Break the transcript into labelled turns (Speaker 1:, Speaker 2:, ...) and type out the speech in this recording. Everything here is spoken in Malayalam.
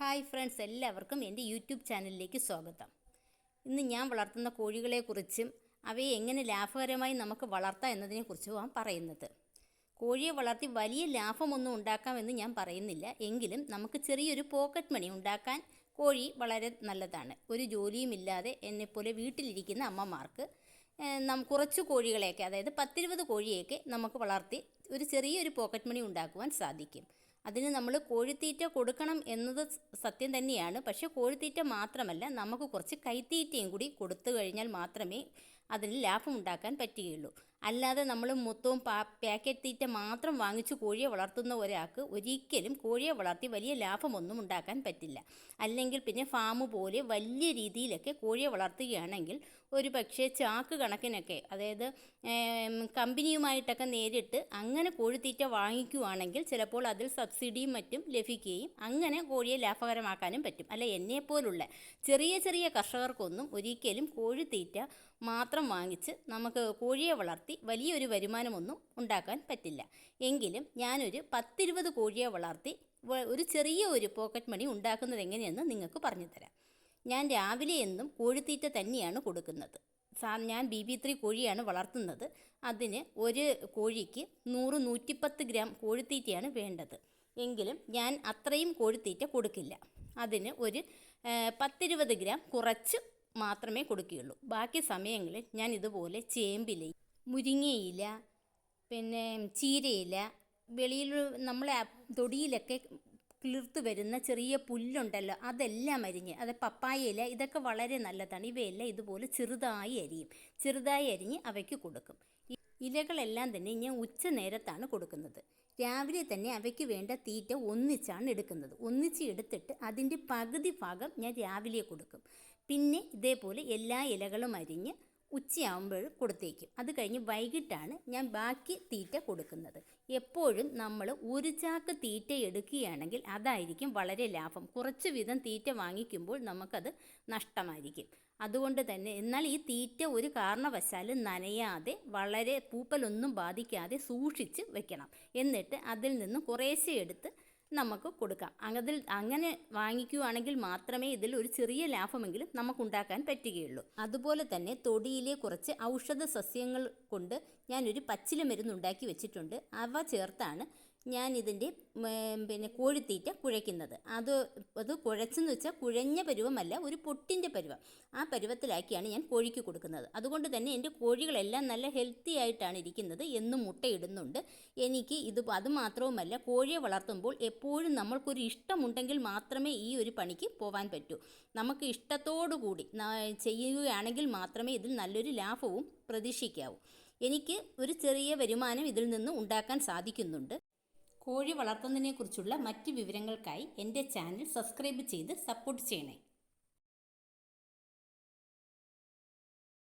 Speaker 1: ഹായ് ഫ്രണ്ട്സ് എല്ലാവർക്കും എന്റെ യൂട്യൂബ് ചാനലിലേക്ക് സ്വാഗതം. ഇന്ന് ഞാൻ വളർത്തുന്ന കോഴികളെക്കുറിച്ചും അവയെ എങ്ങനെ ലാഭകരമായി നമുക്ക് വളർത്താം എന്നതിനെക്കുറിച്ചുമാണ് പറയുന്നത്. കോഴിയെ വളർത്തി വലിയ ലാഭമൊന്നും ഉണ്ടാക്കാമെന്ന് ഞാൻ പറയുന്നില്ല. എങ്കിലും നമുക്ക് ചെറിയൊരു പോക്കറ്റ് മണി ഉണ്ടാക്കാൻ കോഴി വളരെ നല്ലതാണ്. ഒരു ജോലിയുമില്ലാതെ എന്നെപ്പോലെ വീട്ടിലിരിക്കുന്ന അമ്മമാർക്ക് നം കുറച്ച് കോഴികളെയൊക്കെ അതായത് പത്തിരുപത് കോഴിയൊക്കെ നമുക്ക് വളർത്തി ഒരു ചെറിയൊരു പോക്കറ്റ് മണി ഉണ്ടാക്കുവാൻ സാധിക്കും. അതിന് നമ്മൾ കോഴിത്തീറ്റ കൊടുക്കണം എന്നത് സത്യം തന്നെയാണ്. പക്ഷേ കോഴിത്തീറ്റ മാത്രമല്ല നമുക്ക് കുറച്ച് കൈത്തീറ്റയും കൂടി കൊടുത്തു കഴിഞ്ഞാൽ മാത്രമേ അതിന് ലാഭം ഉണ്ടാക്കാൻ പറ്റുകയുള്ളൂ. അല്ലാതെ നമ്മൾ മൊത്തവും പാ പാക്കറ്റ് തീറ്റ മാത്രം വാങ്ങിച്ച് കോഴിയെ വളർത്തുന്ന ഒരാൾക്ക് ഒരിക്കലും കോഴിയെ വളർത്തി വലിയ ലാഭമൊന്നും ഉണ്ടാക്കാൻ പറ്റില്ല. അല്ലെങ്കിൽ പിന്നെ ഫാം പോലെ വലിയ രീതിയിലൊക്കെ കോഴിയെ വളർത്തുകയാണെങ്കിൽ ഒരു പക്ഷേ ചാക്ക് കണക്കിനൊക്കെ അതായത് കമ്പനിയുമായിട്ടൊക്കെ നേരിട്ട് അങ്ങനെ കോഴിത്തീറ്റ വാങ്ങിക്കുവാണെങ്കിൽ ചിലപ്പോൾ അതിൽ സബ്സിഡിയും മറ്റും ലഭിക്കുകയും അങ്ങനെ കോഴിയെ ലാഭകരമാക്കാനും പറ്റും. അല്ല എന്നെപ്പോലുള്ള ചെറിയ ചെറിയ കർഷകർക്കൊന്നും ഒരിക്കലും കോഴിത്തീറ്റ മാത്രം വാങ്ങിച്ച് നമുക്ക് കോഴിയെ വളർത്തി വലിയൊരു വരുമാനമൊന്നും ഉണ്ടാക്കാൻ പറ്റില്ല. എങ്കിലും ഞാനൊരു പത്തിരുപത് കോഴിയെ വളർത്തി ഒരു ചെറിയ ഒരു പോക്കറ്റ് മണി ഉണ്ടാക്കുന്നത് എങ്ങനെയെന്ന് നിങ്ങൾക്ക് പറഞ്ഞുതരാം. ഞാൻ രാവിലെ എന്നും കോഴിത്തീറ്റ തന്നെയാണ് കൊടുക്കുന്നത്. സാ ഞാൻ ബി ബി ത്രീ കോഴിയാണ് വളർത്തുന്നത്. അതിന് ഒരു കോഴിക്ക് നൂറ് നൂറ്റിപ്പത്ത് ഗ്രാം കോഴിത്തീറ്റയാണ് വേണ്ടത്. എങ്കിലും ഞാൻ അത്രയും കോഴിത്തീറ്റ കൊടുക്കില്ല. അതിന് ഒരു പത്തിരുപത് ഗ്രാം കുറച്ച് മാത്രമേ കൊടുക്കുകയുള്ളൂ. ബാക്കി സമയങ്ങളിൽ ഞാൻ ഇതുപോലെ ചേമ്പില മുരിങ്ങയില പിന്നെ ചീരയില വെളിയിൽ നമ്മളെ തൊടിയിലൊക്കെ കിളിർത്ത് വരുന്ന ചെറിയ പുല്ലുണ്ടല്ലോ അതെല്ലാം അരിഞ്ഞ് അത് പപ്പായ ഇല ഇതൊക്കെ വളരെ നല്ലതാണ്. ഇവയെല്ലാം ഇതുപോലെ ചെറുതായി അരിയും. ചെറുതായി അരിഞ്ഞ് അവയ്ക്ക് കൊടുക്കും. ഇലകളെല്ലാം തന്നെ ഞാൻ ഉച്ച നേരത്താണ് കൊടുക്കുന്നത്. രാവിലെ തന്നെ അവയ്ക്ക് വേണ്ട തീറ്റ ഒന്നിച്ചാണ് എടുക്കുന്നത്. ഒന്നിച്ച് എടുത്തിട്ട് അതിന്റെ പകുതി ഭാഗം ഞാൻ രാവിലെ കൊടുക്കും. പിന്നെ ഇതേപോലെ എല്ലാ ഇലകളും അരിഞ്ഞ് ഉച്ചയാകുമ്പോൾ കൊടുത്തേക്കും. അത് കഴിഞ്ഞ് വൈകിട്ടാണ് ഞാൻ ബാക്കി തീറ്റ കൊടുക്കുന്നത്. എപ്പോഴും നമ്മൾ ഒരു ചാക്ക് തീറ്റ എടുക്കുകയാണെങ്കിൽ അതായിരിക്കും വളരെ ലാഭം. കുറച്ച് വീതം തീറ്റ വാങ്ങിക്കുമ്പോൾ നമുക്കത് നഷ്ടമായിരിക്കും. അതുകൊണ്ട് തന്നെ എന്നാൽ ഈ തീറ്റ ഒരു കാരണവശാലും നനയാതെ വളരെ പൂപ്പലൊന്നും ബാധിക്കാതെ സൂക്ഷിച്ച് വെക്കണം. എന്നിട്ട് അതിൽ നിന്ന് കുറേശ്ശെ എടുത്ത് നമുക്ക് കൊടുക്കാം. അതിൽ അങ്ങനെ വാങ്ങിക്കുകയാണെങ്കിൽ മാത്രമേ ഇതിൽ ഒരു ചെറിയ ലാഭമെങ്കിലും നമുക്കുണ്ടാക്കാൻ പറ്റുകയുള്ളൂ. അതുപോലെ തന്നെ തൊടിയിലെ കുറച്ച് ഔഷധ സസ്യങ്ങൾ കൊണ്ട് ഞാനൊരു പച്ചില മരുന്ന് ഉണ്ടാക്കി വെച്ചിട്ടുണ്ട്. അവ ചേർത്താണ് ഞാൻ ഇതിന്റെ പിന്നെ കോഴിത്തീറ്റ കുഴയ്ക്കുന്നത്. അത് അത് കുഴച്ചെന്ന് വെച്ചാൽ കുഴഞ്ഞ പരുവമല്ല ഒരു പൊട്ടിന്റെ പരുവം. ആ പരുവത്തിലാക്കിയാണ് ഞാൻ കോഴിക്ക് കൊടുക്കുന്നത്. അതുകൊണ്ട് തന്നെ എന്റെ കോഴികളെല്ലാം നല്ല ഹെൽത്തി ആയിട്ടാണ് ഇരിക്കുന്നത് എന്നും മുട്ടയിടുന്നുണ്ട്. എനിക്ക് ഇത് അത് മാത്രവുമല്ല കോഴിയെ വളർത്തുമ്പോൾ എപ്പോഴും നമ്മൾക്കൊരു ഇഷ്ടമുണ്ടെങ്കിൽ മാത്രമേ ഈ ഒരു പണിക്ക് പോകാൻ പറ്റൂ. നമുക്ക് ഇഷ്ടത്തോടു കൂടി ചെയ്യുകയാണെങ്കിൽ മാത്രമേ ഇതിൽ നല്ലൊരു ലാഭവും പ്രതീക്ഷിക്കാവൂ. എനിക്ക് ഒരു ചെറിയ വരുമാനം ഇതിൽ നിന്ന് ഉണ്ടാക്കാൻ സാധിക്കുന്നുണ്ട്. കോഴി വളർത്തുന്നതിനെക്കുറിച്ചുള്ള മറ്റ് വിവരങ്ങൾക്കായി എന്റെ ചാനൽ സബ്സ്ക്രൈബ് ചെയ്ത് സപ്പോർട്ട് ചെയ്യണേ.